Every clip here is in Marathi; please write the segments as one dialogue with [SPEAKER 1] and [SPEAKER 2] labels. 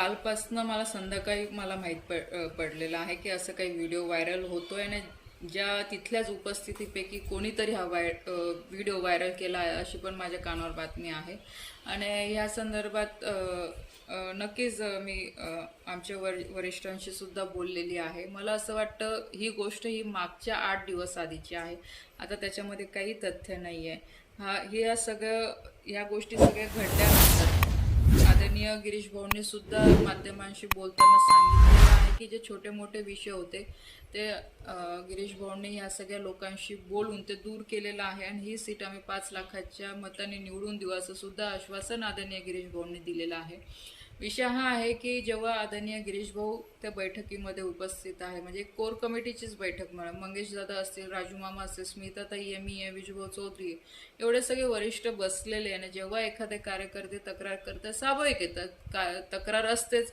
[SPEAKER 1] कालपासनं मला संध्याकाळी मला माहीत पड पडलेलं आहे की असं काही व्हिडिओ व्हायरल होतो आहे आणि ज्या तिथल्याच उपस्थितीपैकी कोणीतरी हा वाय व्हिडिओ व्हायरल केला आहे अशी पण माझ्या कानावर बातमी आहे. आणि ह्या संदर्भात नक्कीच मी आमच्या वर वरिष्ठांशी सुद्धा बोललेली आहे. मला असं वाटतं ही गोष्ट ही मागच्या आठ दिवस आधीची आहे. आता त्याच्यामध्ये काही तथ्य नाही आहे हा हे या सगळं ह्या गोष्टी सगळ्या घडल्यानंतर आदरणीय गिरीश भाऊंनी सुद्धा माध्यमांशी बोलताना सांगितलेलं आहे की जे छोटे मोठे विषय होते ते गिरीश भाऊंनी ह्या सगळ्या लोकांशी बोलून ते दूर केलेलं आहे आणि ही सीट आम्ही पाच लाखाच्या मताने निवडून देऊ असं सुद्धा आश्वासन आदरणीय गिरीश भाऊंनी दिलेलं आहे. विषय हा आहे की जेव्हा आदरणीय गिरीश भाऊ त्या बैठकीमध्ये उपस्थित आहे म्हणजे कोर कमिटीचीच बैठक म्हणा मंगेश दादा असतील राजू मामा असतील स्मिताताई एम ई आहे विजूभाऊ चौधरी आहे एवढे सगळे वरिष्ठ बसलेले आणि जेव्हा एखादे कार्यकर्ते तक्रार करतात स्वाभाविक येतात का तक्रार असतेच.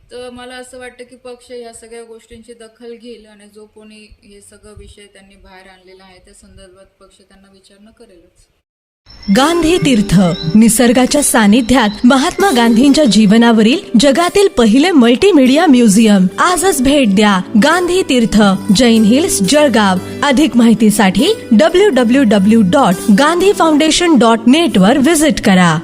[SPEAKER 1] तर मला असं वाटतं की पक्ष या सगळ्या गोष्टींची दखल घेईल आणि जो कोणी हे सगळं विषय त्यांनी बाहेर आणलेला आहे त्या संदर्भात पक्ष त्यांना विचारणं करेलच.
[SPEAKER 2] गांधी तीर्थ निसर्गाच्या सानिध्यात महात्मा गांधींच्या जीवनावरील जगातील पहिले मल्टीमीडिया म्युझियम आजच भेट द्या गांधी तीर्थ जैन हिल्स जळगाव. अधिक माहितीसाठी W W W dot Gandhi foundation dot net वर विजिट करा.